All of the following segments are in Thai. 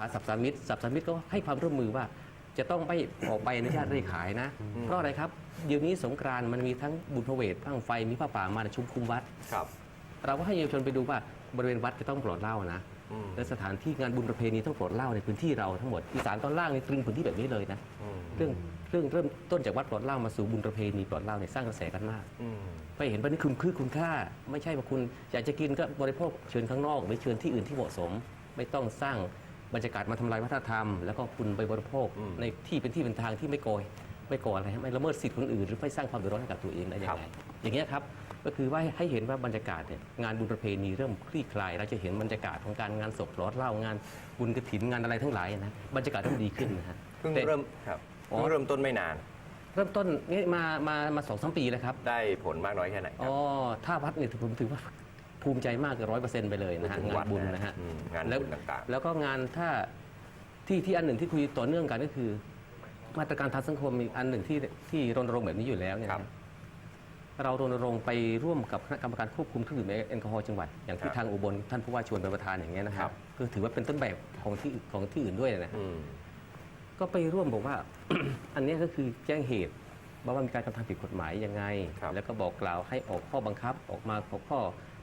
หาสับสามิตรสับสามิตรก็ให้ความร่วมมือว่า จะต้องไม่ออกใบอนุญาตให้ขายนะ เพราะอะไรครับเดี๋ยวนี้สงกรานต์มันมีทั้งบุญพเวทพังไฟมีผ้าป่ามาชุมคุมวัด ครับ เราก็ให้เยาวชนไปดูว่าบริเวณวัดจะต้องปลอดเหล้านะอืม และสถานที่งานบุญประเพณีต้องปลอดเหล้าในพื้นที่เราทั้งหมดอีสานตอนล่างในตรึงพื้นที่แบบนี้เลยนะอืมเรื่องเรื่องเริ่มต้นจากวัดปลอดเหล้ามาสู่บุญประเพณีปลอดเหล้าเนี่ยสร้างกระแสกันมาก อืม ไปเห็นว่านี่คุณคือคุณค่า ไม่ใช่ว่าคุณอยากจะกินก็บริโภคเชิญข้างนอกหรือเชิญที่อื่นที่เหมาะสม ไม่ต้องสร้าง บรรยากาศมาทำลายวัฒนธรรม แล้วก็คุณไปบริโภคในที่เป็นที่เป็นทางที่ไม่โกยไม่ก่ออะไรไม่ละเมิดสิทธิคนอื่น หรือไม่สร้างความเดือดร้อนให้กับตัวเองได้ยังไงอย่างเงี้ยครับก็คือว่าให้เห็นว่าบรรยากาศเนี่ยงานบุญประเพณีเริ่มคลี่คลายเราจะเห็นบรรยากาศของการงานศพร้อนเหล่างานบุญกระถินงานอะไรทั้งหลายนะบรรยากาศเริ่มดีขึ้นนะฮะเพิ่งแต่ เริ่มครับอ๋อ เพิ่งเริ่มต้นไม่นานเริ่มต้นนี่มามามาสองสามปีแล้วครับ ได้ผลมากน้อยแค่ไหนครัอ๋บ อถ้าวัดเนี่ยผมถือว่า ภูมิใจมากเกินร้อยเปอร์เซ็นต์ไปเลยนะฮะพูดถึงงาวันดบุญนะนะฮะอืมงานแล้วบุญต่างๆ แล้วก็งานถ้าที่ที่อันหนึ่งที่คุยต่อเนื่องกันก็คือ มาตรการทางสังคมมีอันหนึ่งที่ที่รณรงค์แบบนี้อยู่แล้วเนี่ยครับนะเรารณรงค์ไปร่วมกับคณะกรรมการควบคุมเครื่องดื่มแอลกอฮอล์จังหวัดอย่างที่ครับทางอุบลท่านผู้ว่าชวนเป็นประธานอย่างเงี้ยนะคครัรับบ คือถือว่าเป็นต้นแบบของที่ของที่อื่นด้วยนะอืม ก็ไปร่วมบอกว่า อันเนี้ยก็คือแจ้งเหตุว่าว่ามีการกระทำผิดกฎหมายยังไง ครับแล้วก็บอกกล่าวให้ออกข้อบังคับออกมาของข้อ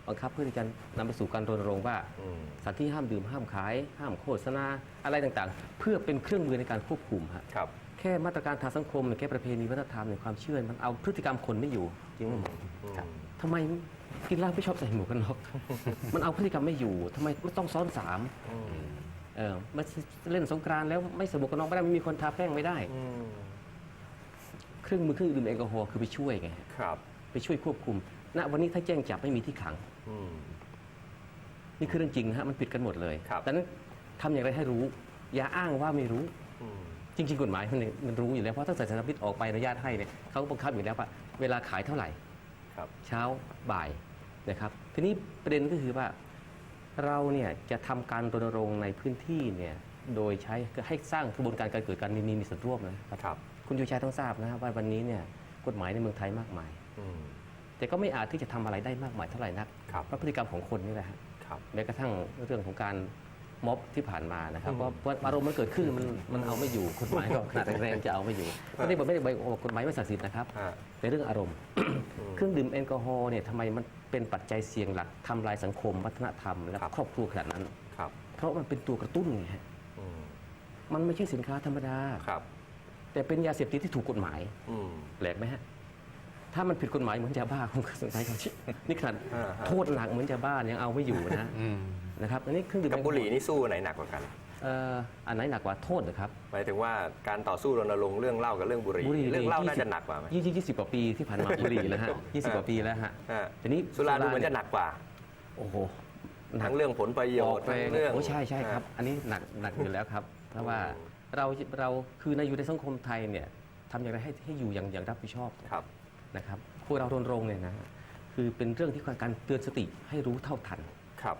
บังคับเพื่อที่จะนำไปสู่การรณรงค์ว่า อืมสถานที่ห้ามดื่มห้ามขาย ห้ามโฆษณาอะไรต่างๆ เพื่อเป็นเครื่องมือในการควบคุมฮะครับ แค่มาตรการทางสังคมแค่ประเพณีวัฒนธรรมในความเชื่อมันเอาพฤติกรรมคนไม่อยู่จริงไหมหมออืมครับทำไมกินเหล้าไม่ชอบใส่หมวกกันน็อกมันเอาพฤติกรรมไม่อยู่ทำไมไม่ต้องซ้อนสามอืมเออมาเล่นสงกรานต์แล้วไม่ใส่หมวกกันน็อกไม่ได้ไม่มีคนทาแป้งไม่ได้ อืมเครื่องมือเครื่องดื่มแอลกอฮอล์คือไปช่วยไงฮะ ครับ ไปช่วยควบคุม ณวันนี้ถ้าแจ้งจับไม่มีที่ขัง อืม นี่คือเรื่องจริงนะฮะมันผิดกันหมดเลยครับ ดังนั้นทำอย่างไรให้รู้ อย่าอ้างว่าไม่รู้ อืม จริงๆกฎหมายมันเนี่ยมันรู้อยู่แล้วเพราะถ้าศาสนาพิษออกใบอนุญาตให้เนี่ยเขาก็บังคับอยู่แล้วว่าเวลาขายเท่าไหร่ ครับ เช้าบ่ายนะครับ ทีนี้ประเด็นก็คือว่าเราเนี่ยจะทำการรณรงค์ในพื้นที่เนี่ยโดยใช้ให้สร้างกระบวนการการเกิดการมีมีมีส่วนร่วมนะครับครับคุณยูชัยต้องทราบนะครับว่าวันนี้เนี่ยกฎหมายในเมืองไทยมากมาย อืม แต่ก็ไม่อาจที่จะทำอะไรได้มากมายเท่าไหร่นักครับเพราะพฤติกรรมของคนนี่แหละฮะครับแม้กระทั่งเรื่องของการม็อบที่ผ่านมานะครับอืมเพราะว่าอารมณ์มันเกิดขึ้นมันมันเอาไม่อยู่กฎหมายก็ขนาดแรงๆจะเอาไม่อยู่ไม่ได้บอกไม่ได้บอกกฎหมายไม่ศักดิ์สิทธิ์นะครับฮะแต่เรื่องอารมณ์ เครื่องดื่มแอลกอฮอล์เนี่ยทำไมมันเป็นปัจจัยเสี่ยงหลักทำลายสังคม วัฒนธรรมและครับครอบครัวขนาดนั้นครับเพราะมันเป็นตัวกระตุ้นไงฮะอืมมันไม่ใช่สินค้าธรรมดาครับ แต่เป็นยาเสพติดที่ถูกกฎหมายอืมแปลกไหมฮะ ถ้ามันผิดกฎหมายเหมือนยาบ้าคงสงสัยเขาชินี่ขนาดอ่าฮะ โทษหนักเหมือนยาบ้ายังเอาไม่อยู่นะนะครับอันนี้เครื่องดื่มกับบุหรี่นี่สู้ไหนหนักกว่ากัน เอ่ออันไหนหนักกว่าโทษเหรอครับ หมายถึงว่าการต่อสู้รณรงค์เรื่องเหล้ากับเรื่องบุหรี่บุหรี่เรื่องเหล้ายี่น่าสิบจะหนักกว่าไหม ยี่สิบยี่สิบกว่าปีที่ผ่านมาบุหรี่แล้วฮะยี่สิบกว่าปีแล้วฮะฮะทีนี้สุราดูเหมือนจะหนักกว่า โอ้โหทั้งเรื่องผลประโยออชกน์แรทั้งงเรื่อง โอ้ใช่ใช่ครับ อันนี้หนักหนักอยู่แล้วครับ เพราะว่าเราเราคือในอยู่ในสังคมไทยเนี่ยทำอย่างไรให้ให้อยู่อย่างอย่างรับผิดชอบ ครับ นะครับพวกเรารณรงค์เนี่ยนะฮะคือเป็นเรื่องที่การเตือนสติให้รู้เท่าทันครับ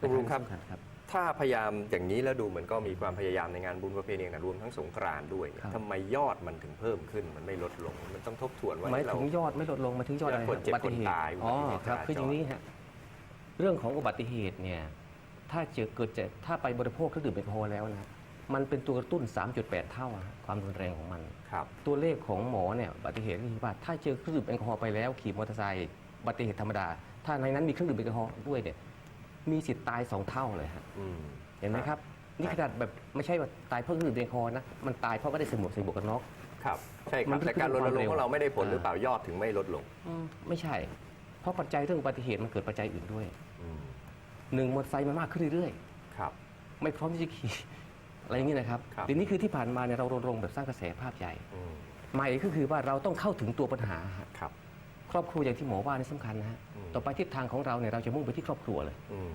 ลุงลุงครับสำคัญครับถ้าพยายามอย่างนี้แล้วดูเหมือนก็มีความพยายามในงานบุญประเพณีต่างๆรวมทั้งสงกรานต์ด้วยครับ ทำไมยอดมันถึงเพิ่มขึ้นมันไม่ลดลง มันต้องทบทวนว่าหมายเรา ถึงยอดไม่ลดลงหมายถึงยอดอะไรคนเจ็บอุบัติเหคนตุตายอ๋ออุบัติเหตุครับจราจร คืออย่างนี้ฮะเรื่องของอุบัติเหตุเนี่ยถ้าเจอเกิดจะถ้าไปบริโภคเครื่องดื่มแอลกอฮอล์แล้วนะ มันเป็นตัวกระตุ้น 3.8 เท่าอะความรุนแรงของมัน ครับ ตัวเลขของหมอเนี่ยอุบัติเหตุก็คือว่าถ้าเจอเครื่องดื่มแอลกอฮอล์ไปแล้วขี่มอเตอร์ไซค์อุบัติเหตุธรรมดา ถ้าในนั้นมีเครื่องดื่มแอลกอฮอล์ด้วยเนี่ยมีสิทธิ์ตายสองเท่าเลยฮะอืม เห็นไหมครับ นี่ขนาดแบบไม่ใช่ว่าตายเพราะเครื่องดื่มแอลกอฮอล์นะมันตายเพราะไม่ได้ใส่หมวกใส่หมวกกันน็อก ครับ ใช่คมัรับนแต่การรณรงค์ของเราไม่ได้ผลอ่า หรือเปล่ายอดถึงไม่ลดลงอืมไม่ใช่ เพราะปัจจัยเรื่องอุบัติเหตุมันเกิดปัจจัยอื่นด้วยอืมหนึ่งมอเตอร์ไซค์มันมากขึ้นเรื่อยครับ ๆ ไม่พร้อมที่จะขี่ อะไรอย่างนี้นะครับครับทีนี้คือที่ผ่านมาเนี่ยเรารณรงค์แบบสร้างกระแสภาพใหญ่อืมใหม่ก็คือว่าเราต้องเข้าถึงตัวปัญหาฮะครับ ครอบครัวอย่างที่หมอว่านี่สำคัญนะฮะอืม ต่อไปทิศทางของเราเนี่ยเราจะมุ่งไปที่ครอบครัวเลย อืม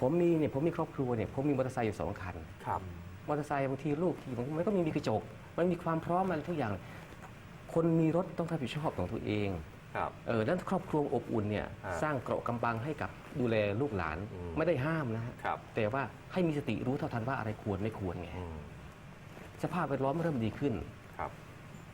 ผมมีเนี่ยผมมีครอบครัวเนี่ยผมมีมอเตอร์ไซค์อยู่สองคัน ครับ มอเตอร์ไซค์บางทีลูกขี่มันก็มีมีกระจก มันมีความพร้อมอะไรทุกอย่าง คนมีรถต้องรับผิดชอบของตัวเอง ครับเออแล้วครอบครัวอบอุ่นเนี่ยอ่าสร้างเกราะกำบังให้กับดูแลลูกหลานอืมไม่ได้ห้ามนะฮะครับ แต่ว่าให้มีสติรู้เท่าทันว่าอะไรควรไม่ควรไงอืมสภาพแวดล้อมเริ่มดีขึ้น ครับ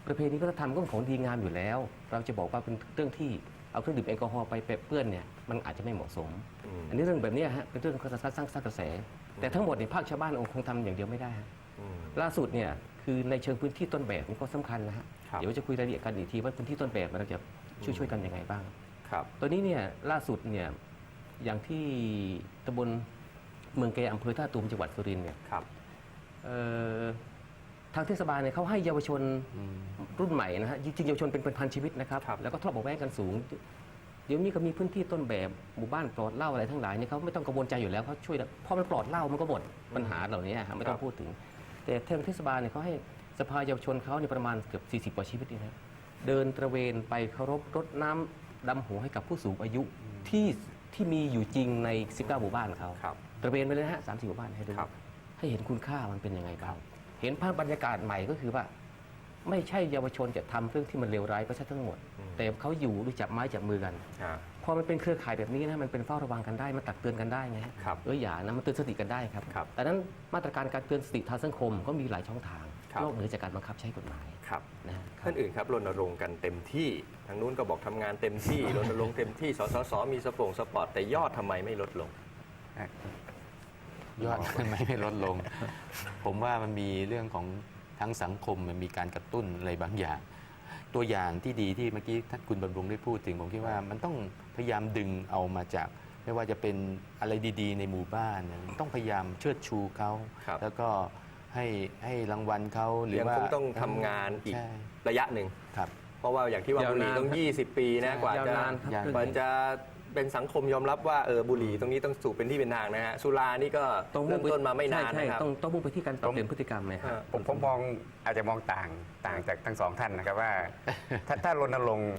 ประเพณีวัฒนธรรมก็เป็นของดีงามอยู่แล้ว เราจะบอกว่าเป็นเรื่องที่เอาเครื่องดื่มแอลกอฮอล์ไปเปรเปื้อนเนี่ยมันอาจจะไม่เหมาะสมอืมอันนี้เรื่องแบบเนี้ยฮะเป็นเรื่องการสร้างสร้างสร้างกระแส แต่ทั้งหมดในภาคชาวบ้านคงทำอย่างเดียวไม่ได้ฮะอืม ล่าสุดเนี่ยคือในเชิงพื้นที่ต้นแบบนี่ก็สำคัญนะฮะครับ เดี๋ยวจะคุยรายละเอียดกันอีกทีว่าพื้นที่ต้นแบบเราจะ ช่วยช่วยๆกันยังไงบ้าง ครับตัวนี้เนี่ยล่าสุดเนี่ยอย่างที่ตำบลเมืองแกอำเภอท่าตูมจังหวัดสุรินทร์เนี่ยครับเอ่อทางเทศบาลเนี่ยเขาให้เยาวชนรุ่นใหม่นะฮะจริงๆเยาวชนเป็นเป็นพันชีวิตนะครับ ครับ แล้วก็ทอดบอกแว้งกันสูง เดี๋ยวนี้ก็มีพื้นที่ต้นแบบหมู่บ้านปลอดเหล้าอะไรทั้งหลายเนี่ยเขาไม่ต้องกังวลใจอยู่แล้วเขาช่วยพอมันปลอดเหล้ามันก็หมดปัญหาเหล่านี้ฮะไม่ต้อครังบพูดถึง แต่ทางเทศบาลเนี่ยเขาให้สภาเยาวชนเขาเนี่ยประมาณเกือบ40กว่าชีวิตนี่นะ เดินตระเวนไปเคารพรดน้ำดำหัวให้กับผู้สูงอายุที่ที่มีอยู่จริงใน 19 หมู่บ้านเขาครับ ตระเวนไปเลยนะฮะสามสี่หมู่บ้านให้ดูครับ ให้เห็นคุณค่ามันเป็นยังไงบ้างเห็นภาพบรรยากาศใหม่ก็คือว่า ไม่ใช่เยาวชนจะทำเรื่องที่มันเลวร้ายก็ใช่ทั้งหมดแต่เขาอยู่ด้วยจับไม้จับมือกัน อ่า พอมันเป็นเครือข่ายแบบนี้นะมันเป็นเฝ้าระวังกันได้มันตักเตือนกันได้ไงฮะครับเอออย่านะมันเตือนสติกันได้ครับ ครับ แต่นั้นมาตรการการเตือนสติทางสังคมก็มีหลายช่องทางครับ นอกเหนือจากการบังคับใช้กฎหมายครับนะครัท่าบนอื่นครับรณรงค์กันเต็มที่ทางนู้นก็บอกทำงานเต็มที่รณรงค์เต็มที่สสสมีสปงสปอร์ตแต่ยอดทำไมไม่ลดลง ยอดไม่ไม่ลดลง ผมว่ามันมีเรื่องของทั้งสังคมมันมีการกระตุ้นอะไรบางอย่าง ตัวอย่างที่ดีที่เมื่อกี้ท่านคุณบำรุงได้พูดถึงผมคิดว่ามันต้องพยายามดึงเอามาจากไม่ว่าจะเป็นอะไรดี ๆ ในหมู่บ้านเนี่ยต้องพยายามเชิดชูเขาครับแล้วก็ ให้ให้รางวัลเขาหรือยังว่าคงต้องทำงานอีกใช่ระยะหนึ่ง ครับ เพราะว่าอย่างที่ว่าบุหรี่ต้องยาวนานครับ20 ปีนะใช่กว่าจะยาวนานครับยาวกว่าจะเป็นสังคมยอมรับว่าเออบุหรี่ตรงนี้ต้องสูบเป็นที่เป็นทางนะฮะสุรานี่ก็ต้องเริ่มต้นมาไม่นานใช่นะครับใช่ต้องต้องมุ่งไปที่การปรับเปลี่ยนพฤติกรรมไหมครับอ่าผมผมมองอาจจะมองต่างต่างจากทั้งสองท่านนะครับว่า ถ้าถ้ารณรงค์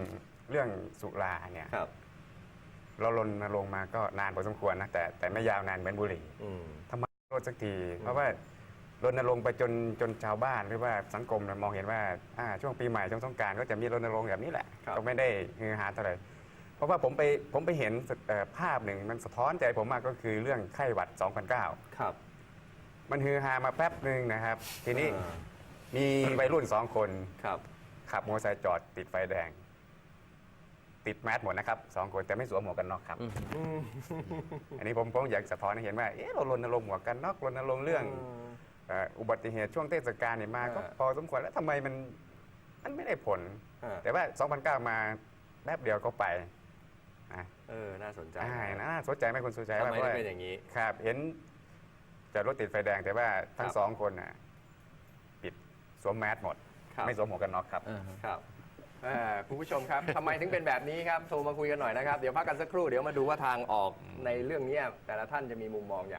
เรื่องสุราเนี่ยครับเรารณรงค์มาก็นานพอสมควรนะแต่แต่ไม่ยาวนานเหมือนบุหรี่อืม ทำไมไม่ลดสักที เพราะว่า รณรงค์ไปจนจนชาวบ้านหรือว่าสังคมเนี่ยมองเห็นว่าอ่าช่วงปีใหม่ช่วงสงกรารก็จะมีรณรงค์แบบนี้แหละครับ ก็ไม่ได้ฮือฮาเท่าไหร่เพราะว่าผมไปผมไปเห็นเอ่อภาพหนึ่งมันสะท้อนใจผมมากก็คือเรื่องไข้หวัด 2009 ครับมันฮือฮามาแป๊บหนึ่งนะครับ ทีนี้อ่ามีวัยรุ่นสองคน ครับขับมอเตอร์ไซค์จอดติดไฟแดง ติดแมสหมดนะครับสองคนแต่ไม่สวมหมวกกันน็อกครับ อืมอันนี้ผมผมอยากสะท้อนให้เห็นว่าเอ๊ะเรารณรงค์หมวกกันน็อกรณรงค์เรื่อง เอ่ออุบัติเหตุช่วงเทศกาลเนี่ยมาก็อ่าพอสมควรแล้วทำไมมันมันไม่ได้ผลอ่าแต่ว่า 2009 มาแป๊บเดียวก็ไปอะเออ น่าสนใจอ่าน่าสนใจไหมคุณสุใจทำไมว่าได้เป็นอย่างนี้ ครับ เห็นจอดรถติดไฟแดงแต่ว่าทั้คงรับ สองคนน่ะปิดสวมแมสหมด ครับไม่สวมหมวกกันน็อกครับครับอ่าคุณผู้ชมครับ ทำไมถึงเป็นแบบนี้ครับ โทรมาคุยกันหน่อยนะครับ เดี๋ยวพักกันสักครู่ เดี๋ยวมาดูว่าทางออกในเรื่องเนี้ยแต่ละท่านจะมีมุมมองอย่าง